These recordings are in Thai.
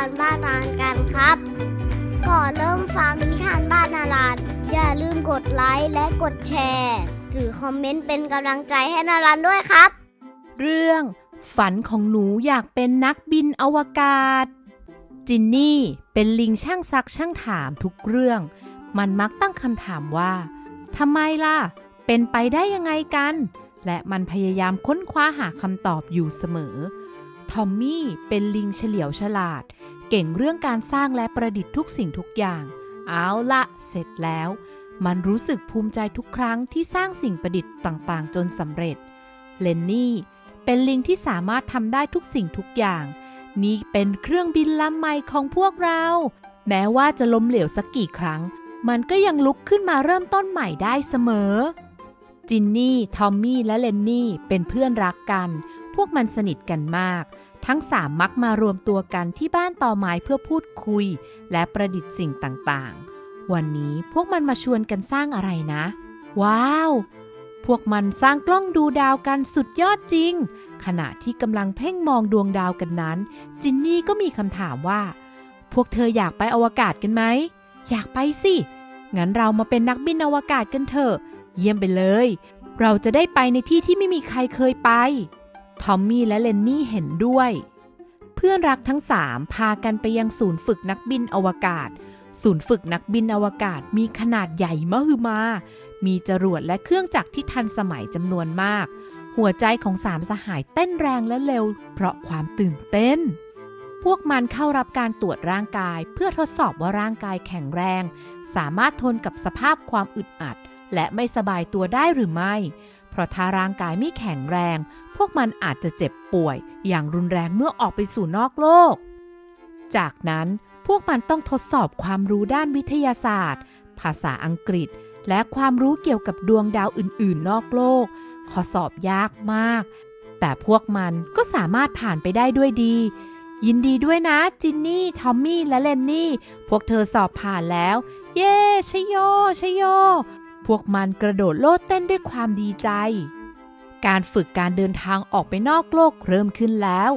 านบ้านนานกันครับ ก่อนเริ่มฟังนิทานบ้านนาลานอย่าลืมกดไลค์และกดแชร์หรือคอมเมนต์เป็นกำลังใจให้นารันด้วยครับ เรื่อง ฝันของหนูอยากเป็นนักบินอวกาศ จินนี่เป็นลิงช่างซักช่างถามทุกเรื่อง มันมักตั้งคำถามว่าทำไมล่ะ เป็นไปได้ยังไงกัน และมันพยายามค้นคว้าหาคำตอบอยู่เสมอ ทอมมี่เป็นลิงเฉลียวฉลาด เก่งเรื่องการสร้างและประดิษฐ์ทุกสิ่งทุกอย่าง เอาละเสร็จแล้ว มันรู้สึกภูมิใจทุกครั้งที่สร้างสิ่งประดิษฐ์ต่างๆ จนสำเร็จ เลนนี่เป็นลิงที่สามารถทำได้ทุกสิ่งทุกอย่าง นี่เป็นเครื่องบินลำใหม่ของพวกเรา แม้ว่าจะล้มเหลวสักกี่ครั้ง มันก็ยังลุกขึ้นมาเริ่มต้นใหม่ได้เสมอจินนี่ ทอมมี่ และเลนนี่ เป็นเพื่อนรักกัน วกมันสนิทกันมาก ทั้งสามมักมารวมตัวกันที่บ้านต่อไม้เพื่อพูดคุย และประดิษฐ์สิ่งต่างๆ วันนี้พวกมันมาชวนกันสร้างอะไรนะ ว้าว พวกมันสร้างกล้องดูดาวกันสุดยอดจริง ขณะที่กำลังเพ่งมองดวงดาวกันนั้น จินนี่ก็มีคำถามว่า พวกเธออยากไปอวกาศกันไหม อยากไปสิ งั้นเรามาเป็นนักบินอวกาศกันเถอะ เยี่ยมไปเลยเราจะได้ไปในที่ที่ไม่มีใครเคยไป ทอมมี่และเลนนี่เห็นด้วย เพื่อนรักทั้งสามพากันไปยังศูนย์ฝึกนักบินอวกาศ ศูนย์ฝึกนักบินอวกาศมีขนาดใหญ่มหึมา มีจรวดและเครื่องจักรที่ทันสมัยจำนวนมาก หัวใจของสามสหายเต้นแรงและเร็ว เพราะความตื่นเต้น พวกมันเข้ารับการตรวจร่างกาย เพื่อทดสอบว่าร่างกายแข็งแรง สามารถทนกับสภาพความอึดอัด และไม่สบายตัวได้หรือไม่ เพราะถ้าร่างกายไม่แข็งแรง พวกมันอาจจะเจ็บป่วย อย่างรุนแรงเมื่อออกไปสู่นอกโลก จากนั้นพวกมันต้องทดสอบความรู้ด้านวิทยาศาสตร์ ภาษาอังกฤษ และความรู้เกี่ยวกับดวงดาวอื่น ๆ นอกโลก ข้อสอบยากมาก แต่พวกมันก็สามารถผ่านไปได้ด้วยดี ยินดีด้วยนะ จินนี่ ทอมมี่ และเลนนี่ พวกเธอสอบผ่านแล้ว เย้ชโยชโย วกมันกระโดดโลดเต้นด้วยความดีใจ การฝึกการเดินทางออกไปนอกโลกเริ่มขึ้นแล้ว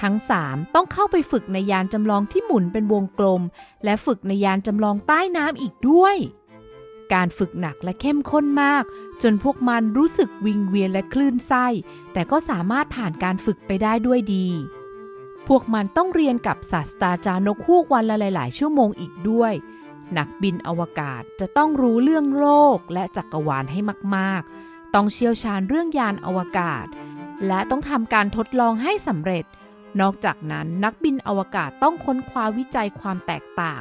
ทั้งสามต้องเข้าไปฝึกในยานจำลองที่หมุนเป็นวงกลม และฝึกในยานจำลองใต้น้ำอีกด้วย การฝึกหนักและเข้มข้นมาก จนพวกมันรู้สึกวิงเวียนและคลื่นไส้ แต่ก็สามารถผ่านการฝึกไปได้ด้วยดีพวกมันต้องเรียนกับศาสตราจารย์นกฮูกวันละหลาย ๆ ชั่วโมงอีกด้วย นักบินอวกาศจะต้องรู้เรื่องโลกและจักรวาลให้มาก ๆ ต้องเชี่ยวชาญเรื่องยานอวกาศ และต้องทำการทดลองให้สำเร็จ นอกจากนั้นนักบินอวกาศต้องค้นคว้าวิจัยความแตกต่าง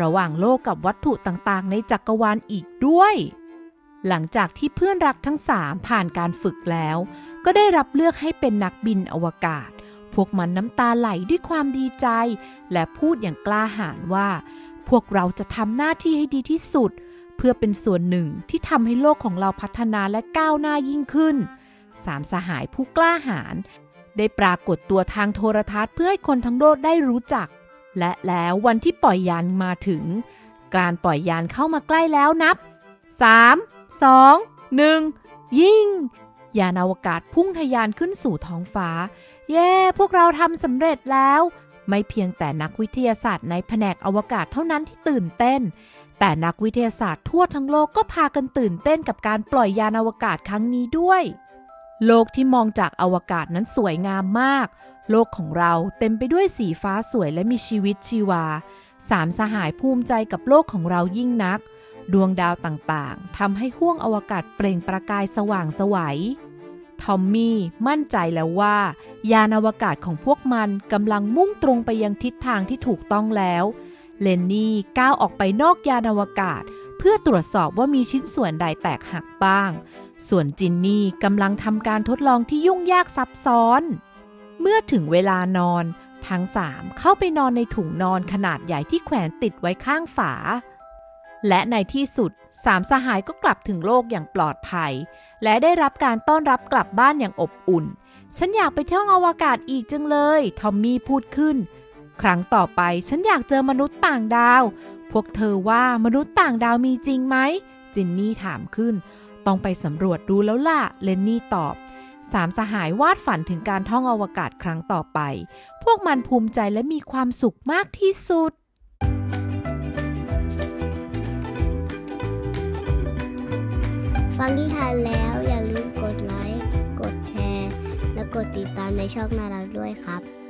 ระหว่างโลกกับวัตถุต่างๆ ในจักรวาลอีกด้วย หลังจากที่เพื่อนรักทั้งสามผ่านการฝึกแล้ว ก็ได้รับเลือกให้เป็นนักบินอวกาศ พวกมันน้ำตาไหลด้วยความดีใจ และพูดอย่างกล้าหาญว่า พวกเราจะทำหน้าที่ให้ดีที่สุด เพื่อเป็นส่วนหนึ่งที่ทำให้โลกของเราพัฒนาและก้าวหน้ายิ่งขึ้น สามสหายผู้กล้าหาญได้ปรากฏตัวทางโทรทัศน์เพื่อให้คนทั้งโลกได้รู้จัก และแล้ววันที่ปล่อยยานมาถึง การปล่อยยานเข้ามาใกล้แล้วนับ 3 2 1 ยิงยานอวกาศพุ่งทะยานขึ้นสู่ท้องฟ้า เย้ พวกเราทำสำเร็จแล้ว ไม่เพียงแต่นักวิทยาศาสตร์ในแผนกอวกาศเท่านั้นที่ตื่นเต้น แต่นักวิทยาศาสตร์ทั่วทั้งโลกก็พากันตื่นเต้นกับการปล่อยยานอวกาศครั้งนี้ด้วย โลกที่มองจากอวกาศนั้นสวยงามมาก โลกของเราเต็มไปด้วยสีฟ้าสวยและมีชีวิตชีวา สามสหายภูมิใจกับโลกของเรายิ่งนัก ดวงดาวต่างๆทำให้ห้วงอวกาศเปล่งประกายสว่างสวัย ทอมมี่มั่นใจแล้วว่า ยานอวกาศของพวกมันกำลังมุ่งตรงไปยังทิศทางที่ถูกต้องแล้ว เลนนี่ก้าวออกไปนอกยานอวกาศ เพื่อตรวจสอบว่ามีชิ้นส่วนใดแตกหักบ้าง ส่วนจินนี่กำลังทำการทดลองที่ยุ่งยากซับซ้อน เมื่อถึงเวลานอน ทั้งสามเข้าไปนอนในถุงนอนขนาดใหญ่ที่แขวนติดไว้ข้างฝา และในที่สุดสามสหายก็กลับถึงโลกอย่างปลอดภัย และได้รับการต้อนรับกลับบ้านอย่างอบอุ่น ฉันอยากไปเที่ยวอวกาศอีกจังเลย ทอมมี่พูดขึ้น ครั้งต่อไปฉันอยากเจอมนุษย์ต่างดาว พวกเธอว่ามนุษย์ต่างดาวมีจริงไหม จินนี่ถามขึ้น ต้องไปสำรวจดูแล้วล่ะ เลนนี่ตอบสามสหายวาดฝันถึงการท่องอวกาศครั้งต่อไป พวกมันภูมิใจและมีความสุขมากที่สุด ฟังที่ทานแล้วอย่าลืมกดไลค์ กดแชร์ และกดติดตามในช่องนารักด้วยครับ